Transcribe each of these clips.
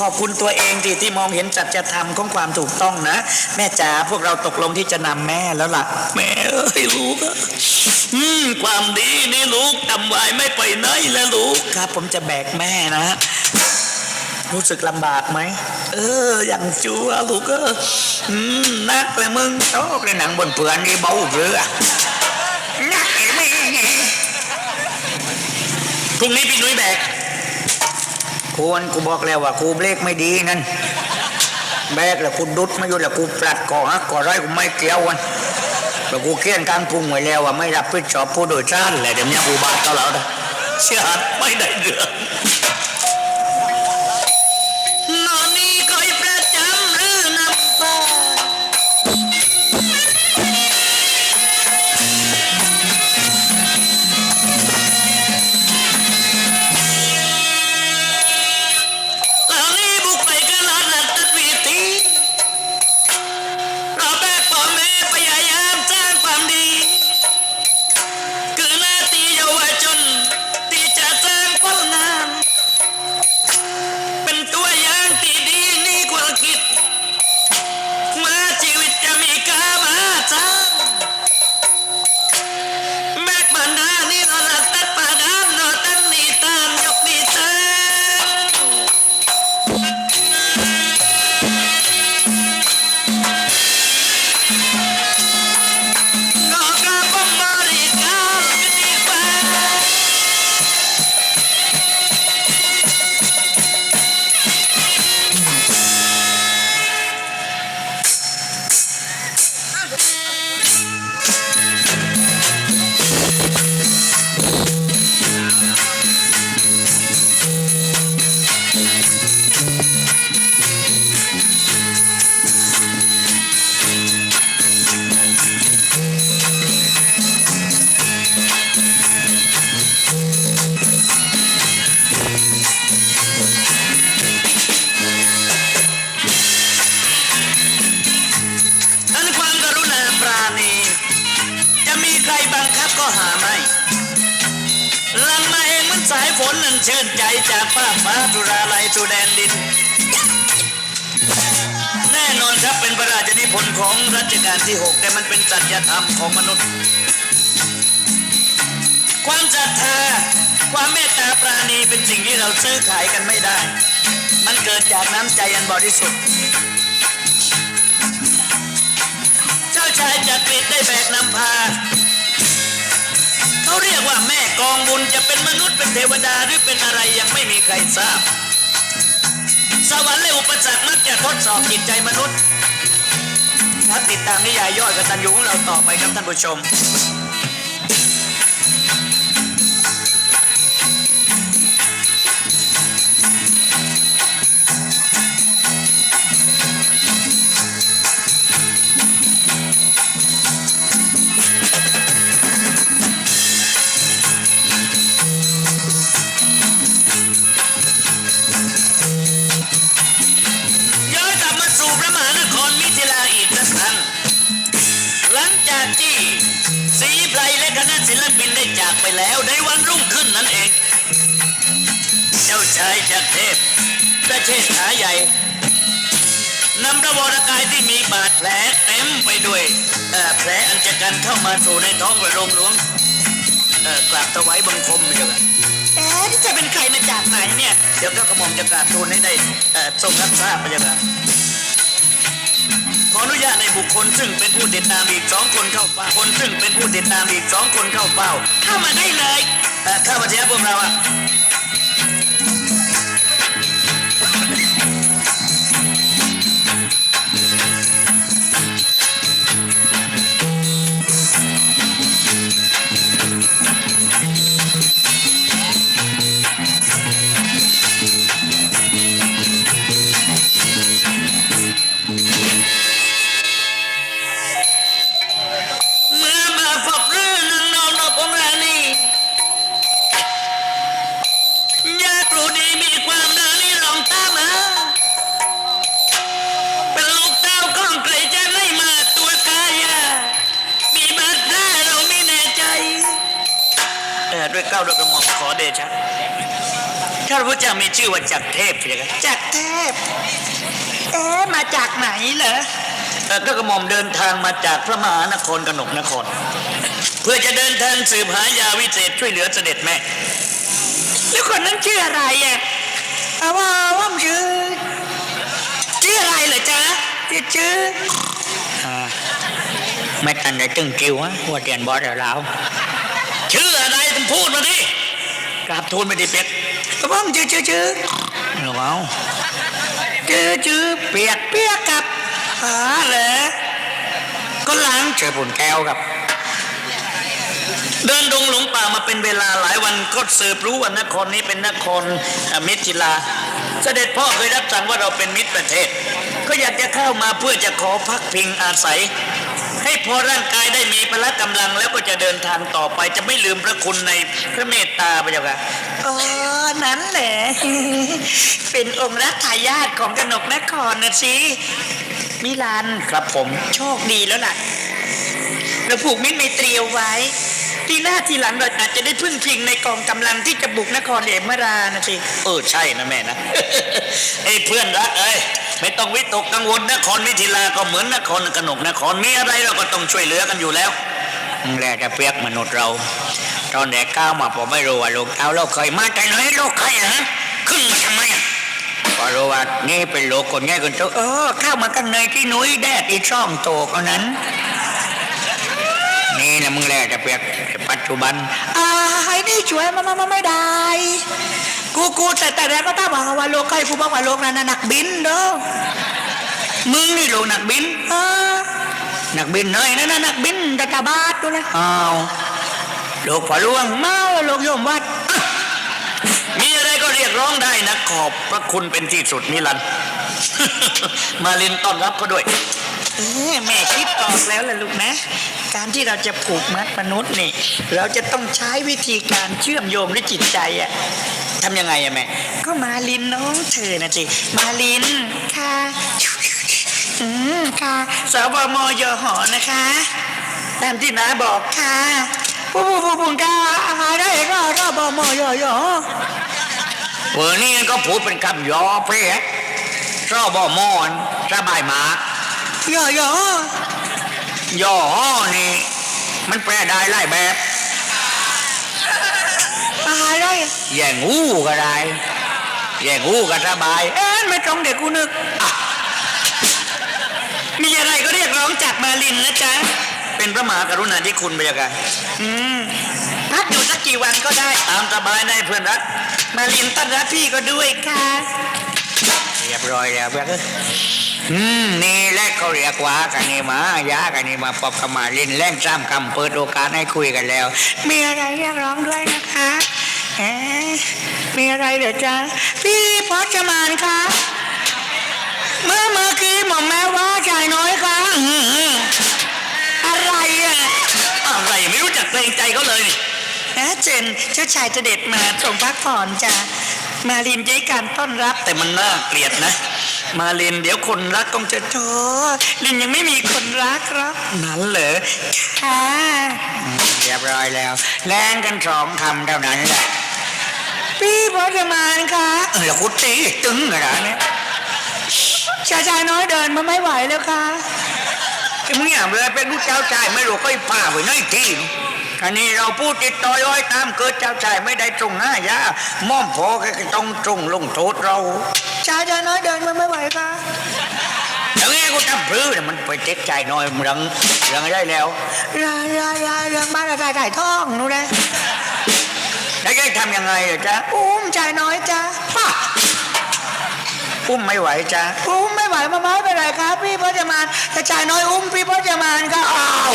ขอบคุณตัวเองที่ที่มองเห็นจัจธรรมของความถูกต้องนะ แม่จ๋าพวกเราตกลงที่จะนำแม่แล้วล่ะ แม่เอ้ยลูกอะอืมความดีนี่ลูกทำไว้ไม่ไปไหนแล้วลูกครับ ผมจะแบกแม่นะรู้สึกลำบากไหม เออ อย่างจัวลูกเอออืมนักเลยมึงโตกเลยหนังบนเปลือนนี่เบาเรือนักไอ้แม่พรุ่งนี้พี่นุ้ยแบก ควรกูบอกแล้วว่ากูเบรกไม่ดีนั่นแบกแล้วกูดุดไม่อยู่แล้วกูปลัดก่อฮะก่อไรกูไม่เกี่ยววันแล้วกูเคียนกลางพุงไว้แล้วว่าไม่รับผิดชอบผู้โดยสารแหละเดี๋ยวนี้กูบาดก็แล้วนะเชื่อไม่ได้เดือ ราณี จะมีใครบังคับก็หาไม่ลังมาเองมันสายฝนนั้นชื่นใจจากฟ้าฟ้าสุราลัยสู่แดนดิน แน่นอนครับเป็นพระราชนิพนธ์ของรัชกาลที่6แต่มันเป็นสัจธรรมของมนุษย์ ความศรัทธา ความเมตตาปราณีเป็นสิ่งที่เราซื้อขายกันไม่ได้ มันเกิดจากน้ำใจอันบริสุทธิ์ จะกรีดได้แบกนำพาเขาเรียกว่าแม่กองบุญจะเป็นมนุษย์เป็นเทวดาหรือเป็นอะไรยังไม่มีใครทราบ สวรรค์และอุปสรรคมักจะทดสอบจิตใจมนุษย์ครับติดตามนิยายย่อยกตันยูของเราต่อไปครับท่านผู้ชม คณะศิลปินได้จากไปแล้วในวันรุ่งขึ้นนั่นเอง เจ้าชายจากรเทพพระเชษฐาใหญ่นำพระวรกายที่มีบาดแผลเต็มไปด้วยเอ่อแผลอันจะกันเข้ามาสู่ในท้องพระโรงหลวงเอ่อกราบถวายบังคมเดียวกันเอ๊ะนี่จะเป็นใครมาจากไหนเนี่ย เดี๋ยวก็กระหม่อมจะกราบทูลให้ได้เอ่อทรงรับทราบไปยังไงข ออนุญาตในบุคคลซึ่งเป็นผู้ติดตามอีกสองคนเข้าเฝ้าคนซึ่งเป็นผู้ติดตามอีกสองคนเข้าเฝ้าเข้ามาได้เลยเอ่อข้ามาเจ้าพวกเราอะ ขอเดชะถ้าพระเจ้ามีชื่อว่าจักรเทพใช่ไหมจากเทพ เอ๊ะมาจากไหนเหรอเอ่อก็กระหม่อมเดินทางมาจากพระมหานครกนกนคร เพื่อจะเดินทางสืบหายาวิเศษช่วยเหลือเสด็จแม่ แล้วคนนั้นชื่ออะไรอะเอาว่าว่ามันชื่อชื่ออะไรเหรอจ๊ะชื่อชื่ออ่าไม่ทันได้ตึงจิวฮะว่าเตียนบอสแล้วชื่ออะไรต้องพูดมาดิ กราบทูลไม่ได้เป็ดก็ว่ามันชื่อชื่อชื่อหรือเปล่าชื่อชื่อเปียกเปียกกับหาเหรอก็ล้างเจอปุ่นแก้วครับ เดินดงหลงป่ามาเป็นเวลาหลายวันก็เสืบรู้ว่านครนี้เป็นนครมิถิลา เสด็จพ่อเคยรับสั่งว่าเราเป็นมิตรประเทศ ก็อยากจะเข้ามาเพื่อจะขอพักพิงอาศัย ให้พอร่างกายได้มีพละกำลังแล้วก็จะเดินทางต่อไป จะไม่ลืมพระคุณในพระเมตตาพระเจ้าค่ะอ๋อนั้นแหละ เป็นองค์รัชทายาทของกนกนครนะสิมิลานครับผมโชคดีแล้วล่ะเราผูกมิตรไมตรีเอาไว้ที่หน้าที่หลังเราอาจจะได้พึ่งพิงในกองกำลังที่จะบุกนครเหมรานะสิเออใช่นะแม่นะไอ้เพื่อนรักเอ้ย ไม่ต้องวิตกกังวลนครมิถิลาก็เหมือนนครกนกนครมีอะไรเราก็ต้องช่วยเหลือกันอยู่แล้วแหละจะเปียกมนุษย์เรา ตอนแดกก้าวมาผมไม่รู้ว่าลูกเต้าเราเคยมาแต่ไหนโลกใครนะขึ้นมาทำไมพอรู้ว่านี่เป็นโลกคนง่ายคนโตเออข้ามากันในที่นุ้ยแดดอีช่องโตก็นั้น นี่นะมึงแหละจะเปียกปัจจุบันอ่าไอ้นี่ช่วยมามาไม่ได้ กูกูแต่แต่แรกก็ต้องบอกว่าโลกใครกูบอกว่าโลกนั้นน่ะหนักบินเด้อมึงนี่โลกนักบินเออนักบินเนยนั่นน่ะหนักบินตะตาบาดดูนะอ้าวโลกฝาล่วงเมาโลกโยมวัด มีอะไรก็เรียกร้องได้นะขอบพระคุณเป็นที่สุดนิรันดร์มาลินต้อนรับเขาด้วยเออแม่คิดออกแล้วล่ะลูกนะ การที่เราจะผูกมัดมนุษย์นี่ เราจะต้องใช้วิธีการเชื่อมโยงด้วยจิตใจอะ ทำยังไงอะแม่ ก็มาลินน้องเธอนะสิมาลินค่ะอืมค่ะสบมยหอนะคะ ตามที่น้าบอกค่ะผู้ผู้ผู้ผู้ค่ะหาได้ก็รอบมยยเวอร์นี่ก็พูดเป็นคำย่อเพ่ชอบบอมอนสบายมากยยย่อนี่มันแปลได้หลายแบบ แย่งหูก็ได้ แย่งหูก็สบาย เอ๊ะไม่ตรงเด็กกูนึกอะมีอะไรก็เรียกร้องจากมาลินนะจ๊ะ เป็นพระมหากรุณาธิคุณพระเจ้าค่ะอืมพักอยู่สักกี่วันก็ได้ ตามสบายในะเพื่อนรัก มาลินต้อนรับพี่ก็ด้วยค่ะ เรียบร้อยแล้วเพื่อนเอ้ยอืมนี่แหละเขาเรียกว่ากันนี่มายากันนี่มาปอบกันมาลินแล่งซ้ำคำเปิดโอกาสให้คุยกันแล้ว มีอะไรเรียกร้องด้วยนะคะ เอ๊ะมีอะไรเหรอจ๊ะพี่พอจมานคะ เมื่อเมื่อกี้หม่อมแม่ว่าชายน้อยคะอื้อหืออะไรอะอะไรไม่รู้จักเกรงใจเขาเลยนี่แอะเจนเจ้าชายเสด็จมาส่งพักผ่อนจ้ะมาลินย้ายการต้อนรับ แต่มันน่าเกลียดนะ มาลินเดี๋ยวคนรักต้องจะโธ่ลินยังไม่มีคนรักหรอกนั้นเหรอค่ะ เรียบร้อยแล้วแล่งกันสองคำเท่านั้นแหละ พี่พอจมานคะเออแล้วกูตีตึงอะไรเนี่ยชายชายน้อยเดินมาไม่ไหวแล้วค่ะไอ้มึงอย่างเลยเป็นลูกเจ้าชายไม่รู้ก็อีป่าไปไหนที่อันนี้เราพูดติดต่อยร้อยตามเกิดเจ้าชายไม่ได้ตรงห้ายาม่อมพอก็ต้องตรงลงโทษเราชายชายน้อยเดินมาไม่ไหวค่ะอย่างนี้กูทำพลื้เนี่ยมันไปเจ๊กใจหน่อยมันรังรังได้แล้วรายรายรายเรื่องบ้านรายถ่ายท่องนู่นนะ แล้วจะทำยังไงล่ะจ๊ะอุ้มชายน้อยจ้ะป้าอุ้มไม่ไหวจ๊ะอุ้มไม่ไหวมาไม่เป็นไรครับ พี่พจมานแต่ชายน้อยอุ้มพี่พจมานก็อ้าว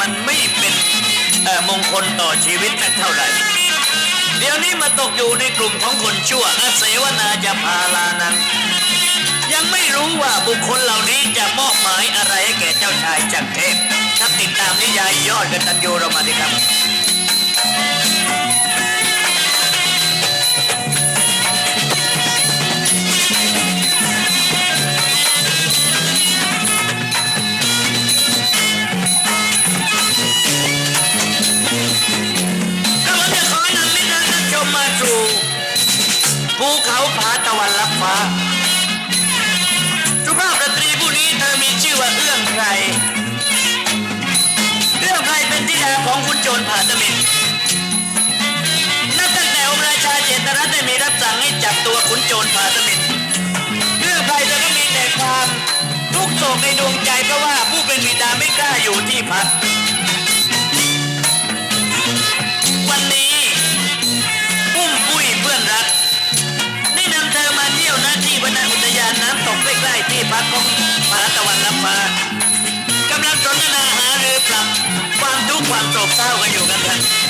มันไม่เป็นมงคลต่อชีวิตนักเท่าไหร่ เดี๋ยวนี้มาตกอยู่ในกลุ่มของคนชั่วอาเสวนาจะพาลานังยังไม่รู้ว่าบุคคลเหล่านี้จะมอบหมายอะไรให้แก่เจ้าชายจักรเทพถ้าติดตามนิยายยอดกันตันยูเรามาดีครับ ฟ้า สุภาพสตรีผู้นี้เธอมีชื่อว่าเอื้องไพรเอื้องไพรเป็นธิดาของคุณโจรผาตมินนับตั้งแต่องค์ราชาเจตรัตน์ได้มีรับสั่งให้จับตัวขุนโจรผาตมินเอื้องไพรเธอก็มีแต่ความทุกข์โศกในดวงใจเพราะว่าผู้เป็นบิดาไม่กล้าอยู่ที่พักวันนี้ ยานน้ำตกใกล้ๆที่พักของพระตะวันลับฟ้ากำลังสนทนาหารือปรับความทุกข์ความโศกเศร้ากันอยู่กันทัน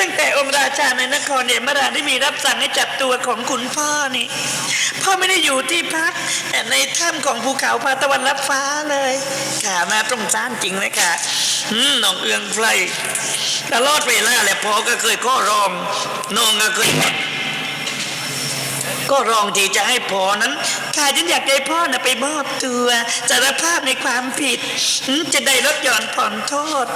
ตั้งแต่องค์ราชาในนครเนี่ยมราได้มีรับสั่งให้จับตัวของคุณพ่อนี่ พ่อไม่ได้อยู่ที่พัก แต่ในถ้ำของภูเขาพาตะวันรับฟ้าเลยค่ะมาตรงจ้านจริงเลยค่ะอืมน้องเอืองไฟตลอดเวลาแหละพ่อก็เคยข้อรองน้องก็เคยก็รองที่จะให้พ่อนั้นข้าฉันอยากให้พ่อนะไปมอบตัวสารภาพในความผิด จะได้ลดหย่อนผ่อนโทษ